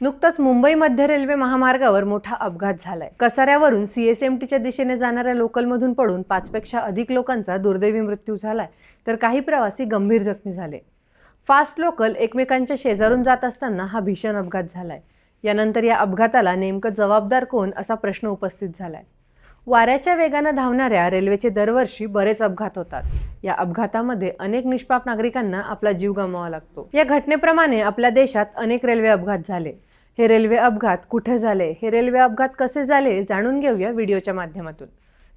नुकताच मुंबई मध्य रेल्वे महामार्गावर मोठा अपघात झालाय. कसाऱ्यावरून सीएसएमटीच्या दिशेने जाणाऱ्या लोकलमधून पडून पाचपेक्षा अधिक लोकांचा दुर्दैवी मृत्यू झालाय तर काही प्रवासी गंभीर जखमी झाले. फास्ट लोकल एकमेकांच्या शेजारून जात असताना हा भीषण अपघात झालाय. यानंतर या अपघाताला नेमकं जबाबदार कोण असा प्रश्न उपस्थित झालाय. वाऱ्याच्या वेगानं धावणाऱ्या रेल्वेचे दरवर्षी बरेच अपघात होतात. या अपघातामध्ये अनेक निष्पाप नागरिकांना आपला जीव गमवावा लागतो. या घटनेप्रमाणे आपल्या देशात अनेक रेल्वे अपघात झाले. हे रेल्वे अपघात कुठे झाले? हे रेल्वे अपघात कसे झाले? जाणून घेऊया व्हिडिओच्या माध्यमातून.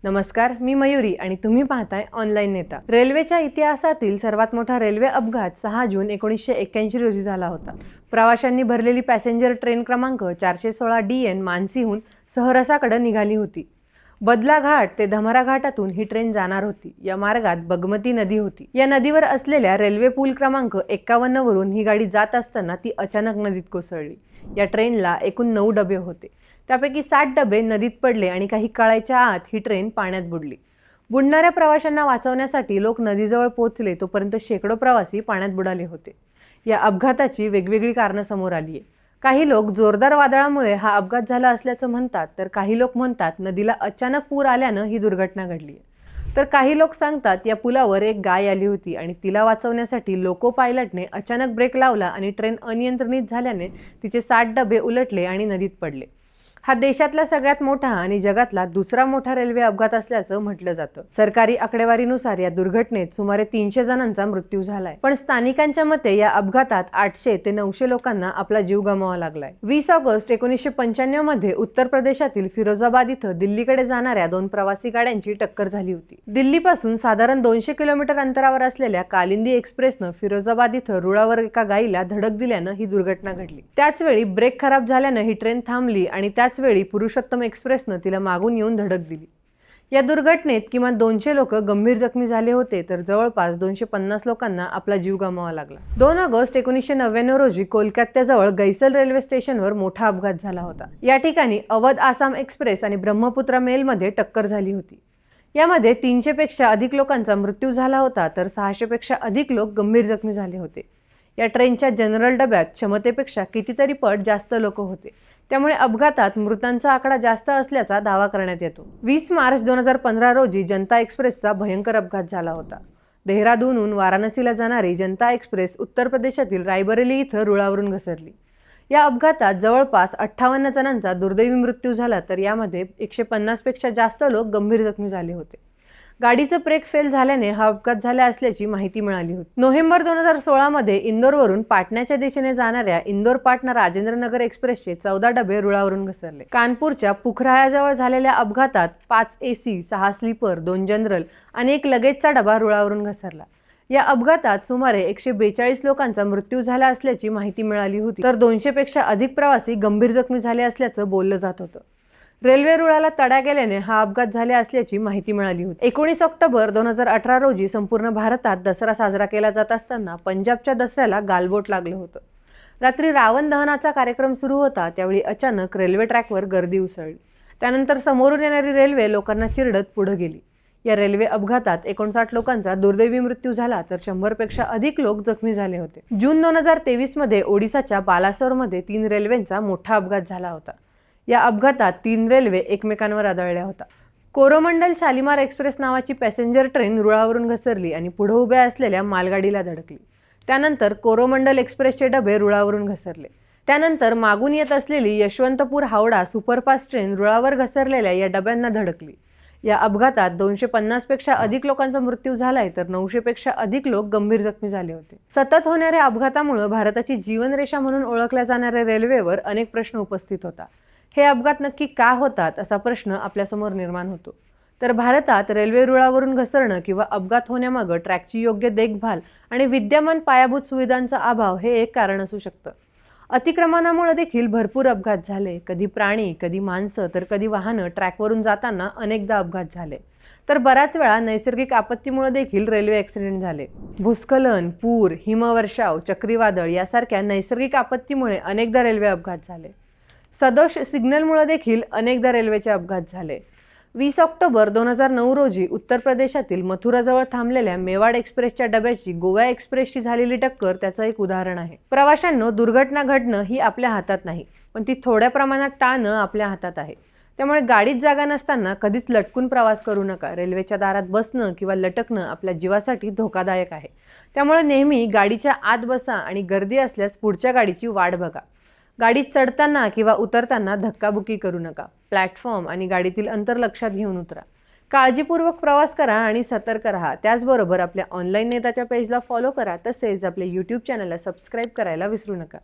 नमस्कार मी मयुरी आणि तुम्ही पाहताय ऑनलाईन नेता. रेल्वेच्या इतिहासातील सर्वात मोठा रेल्वे अपघात सहा जून एकोणीसशे एक्क्याऐंशी रोजी झाला होता. प्रवाशांनी भरलेली पॅसेंजर ट्रेन क्रमांक चारशे सोळा डी एन मानसीहून सहरसाकडे निघाली होती. बदला घाट ते धमारा घाटातून ही ट्रेन जाणार होती. या मार्गात बगमती नदी होती. या नदीवर असलेल्या रेल्वे पूल क्रमांक एक्कावन्न वरून ही गाडी जात असताना ती अचानक नदीत कोसळली. या ट्रेनला एकूण नऊ डबे होते. त्यापैकी साठ डबे नदीत पडले आणि काही काळाच्या आत ही ट्रेन पाण्यात बुडली. बुडणाऱ्या प्रवाशांना वाचवण्यासाठी लोक नदीजवळ पोहोचले तोपर्यंत शेकडो प्रवासी पाण्यात बुडाले होते. या अपघाताची वेगवेगळी कारणं समोर आली आहे काही लोक जोरदार वादळामुळे हा अपघात झाला असल्याचं म्हणतात तर काही लोक म्हणतात नदीला अचानक पूर आल्यानं ही दुर्घटना घडली आहे तर काही लोक सांगतात या पुलावर एक गाय आली होती आणि तिला वाचवण्यासाठी लोको पायलटने अचानक ब्रेक लावला आणि ट्रेन अनियंत्रित झाल्याने तिचे साठ डबे उलटले आणि नदीत पडले. हा देशातला सगळ्यात मोठा आणि जगातला दुसरा मोठा रेल्वे अपघात असल्याचं म्हटलं जातं. सरकारी आकडेवारीनुसार या दुर्घटनेत सुमारे तीनशे जणांचा मृत्यू झालाय. पण स्थानिकांच्या मते या अपघातात आठशे ते नऊशे लोकांना आपला जीव गमावा लागलाय. वीस ऑगस्ट एकोणीसशे पंच्याण्णवमध्ये उत्तर प्रदेशातील फिरोजाबाद इथं दिल्लीकडे जाणाऱ्या दोन प्रवासी गाड्यांची टक्कर झाली होती. दिल्लीपासून साधारण दोनशे किलोमीटर अंतरावर असलेल्या कालिंदी एक्सप्रेसनं फिरोजाबाद इथं रुळावर एका गाईला धडक दिल्यानं ही दुर्घटना घडली. त्याच वेळी ब्रेक खराब झाल्यानं ही ट्रेन थांबली आणि त्याच वेळी पुरुषोत्तम एक्सप्रेसनं तिला मागून येऊन धडक दिली. या दुर्घटनेत किमान दोनशे लोक गंभीर जखमी झाले होते तर जवळपास दोनशे पन्नास लोकांना आपला जीव गमावा लागला. दोन ऑगस्ट एकोणीसशे नव्याण्णव रोजी कोलकात्याजवळ गैसल रेल्वे स्टेशनवर मोठा अपघात झाला होता. या ठिकाणी अवध आसाम एक्सप्रेस आणि ब्रह्मपुत्रा मेलमध्ये टक्कर झाली होती. यामध्ये तीनशे पेक्षा अधिक लोकांचा मृत्यू झाला होता तर सहाशे पेक्षा अधिक लोक गंभीर जखमी झाले होते. या ट्रेनच्या जनरल डब्यात क्षमतेपेक्षा कितीतरी पट जास्त लोक होते. त्यामुळे अपघातात मृतांचा आकडा जास्त असल्याचा दावा करण्यात येतो. वीस मार्च दोन हजार पंधरा रोजी जनता एक्सप्रेसचा भयंकर अपघात झाला होता. देहरादूनहून वाराणसीला जाणारी जनता एक्सप्रेस उत्तर प्रदेशातील रायबरेली इथं रुळावरून घसरली. या अपघातात जवळपास अठ्ठावन्न जणांचा दुर्दैवी मृत्यू झाला तर यामध्ये एकशे पन्नासपेक्षा जास्त लोक गंभीर जखमी झाले होते. गाडीचं ब्रेक फेल झाल्याने हा अपघात झाला असल्याची माहिती मिळाली होती. नोव्हेंबर दोन हजार सोळामध्ये इंदोरवरून पाटण्याच्या दिशेने जाणाऱ्या इंदोर पाटणा राजेंद्रनगर एक्सप्रेसचे चौदा डबे रुळावरून घसरले. कानपूरच्या पुखरायाजवळ झालेल्या अपघातात पाच एसी सहा स्लीपर दोन जनरल आणि एक लगेजचा डबा रुळावरून घसरला. या अपघातात सुमारे एकशे बेचाळीस लोकांचा मृत्यू झाला असल्याची माहिती मिळाली होती. तर दोनशे पेक्षा अधिक प्रवासी गंभीर जखमी झाले असल्याचं बोललं जात होतं. रेल्वे रुळाला तडा गेल्याने हा अपघात झाले असल्याची माहिती मिळाली होती. एकोणीस ऑक्टोबर दोन हजार अठरा रोजी संपूर्ण भारतात दसरा साजरा केला जात असताना पंजाबच्या दसऱ्याला गालबोट लागलं होतं. रात्री रावण दहनाचा कार्यक्रम सुरू होता त्यावेळी अचानक रेल्वे ट्रॅकवर गर्दी उसळली. त्यानंतर समोरून येणारी रेल्वे लोकांना चिरडत पुढे गेली. या रेल्वे अपघातात एकोणसाठ लोकांचा दुर्दैवी मृत्यू झाला तर शंभरपेक्षा अधिक लोक जखमी झाले होते. जून दोन हजार तेवीसमध्ये ओडिसाच्या बालासोरमध्ये तीन रेल्वेंचा मोठा अपघात झाला होता. या अपघातात तीन रेल्वे एकमेकांवर आदळल्या होत्या कोरोमंडल शालिमार एक्सप्रेस नावाची पॅसेंजर ट्रेन रुळावरून घसरली आणि पुढे उभ्या असलेल्या मालगाडीला धडकली. त्यानंतर कोरोमंडल एक्सप्रेसचे डबे रुळावरून घसरले. त्यानंतर मागून येत असलेली यशवंतपूर हावडा सुपरफास्ट ट्रेन रुळावर घसरलेल्या या डब्यांना धडकली. या अपघातात दोनशे पन्नासपेक्षा अधिक लोकांचा मृत्यू झालाय तर नऊशेपेक्षा अधिक लोक गंभीर जखमी झाले होते. सतत होणाऱ्या अपघातामुळे भारताची जीवनरेषा म्हणून ओळखल्या जाणाऱ्या रेल्वेवर अनेक प्रश्न उपस्थित होता. हे अपघात नक्की का होतात असा प्रश्न आपल्यासमोर निर्माण होतो. तर भारतात रेल्वे रुळावरून घसरणं किंवा अपघात होण्यामागं ट्रॅकची योग्य देखभाल आणि विद्यमान पायाभूत सुविधांचा अभाव हे एक कारण असू शकतं. अतिक्रमणामुळे देखील भरपूर अपघात झाले. कधी प्राणी कधी माणसं तर कधी वाहनं ट्रॅकवरून जाताना अनेकदा अपघात झाले. तर बऱ्याच वेळा नैसर्गिक आपत्तीमुळे देखील रेल्वे ॲक्सिडेंट झाले. भूस्खलन पूर हिमवर्षाव चक्रीवादळ यासारख्या नैसर्गिक आपत्तीमुळे अनेकदा रेल्वे अपघात झाले. सदोष सिग्नलमुळे देखील अनेकदा रेल्वेचे अपघात झाले. वीस ऑक्टोबर दोन हजार नऊ रोजी उत्तर प्रदेशातील मथुराजवळ थांबलेल्या मेवाड एक्सप्रेसच्या डब्याची गोवा एक्सप्रेसची झालेली टक्कर त्याचं एक उदाहरण आहे. प्रवाशांनो दुर्घटना घडणं ही आपल्या हातात नाही पण ती थोड्या प्रमाणात टाळणं आपल्या हातात आहे. त्यामुळे गाडीत जागा नसताना कधीच लटकून प्रवास करू नका. रेल्वेच्या दारात बसणं किंवा लटकणं आपल्या जीवासाठी धोकादायक आहे. त्यामुळे नेहमी गाडीच्या आत बसा आणि गर्दी असल्यास पुढच्या गाडीची वाट बघा. गाडीत चढताना किंवा उतरताना धक्काबुक्की करू नका. प्लॅटफॉर्म आणि गाडीतील अंतर लक्षात घेऊन उतरा. काळजीपूर्वक प्रवास करा आणि सतर्क राहा. त्याचबरोबर आपल्या ऑनलाईन नेताच्या पेजला फॉलो करा. तसेच आपल्या यूट्यूब चॅनलला सबस्क्राईब करायला विसरू नका.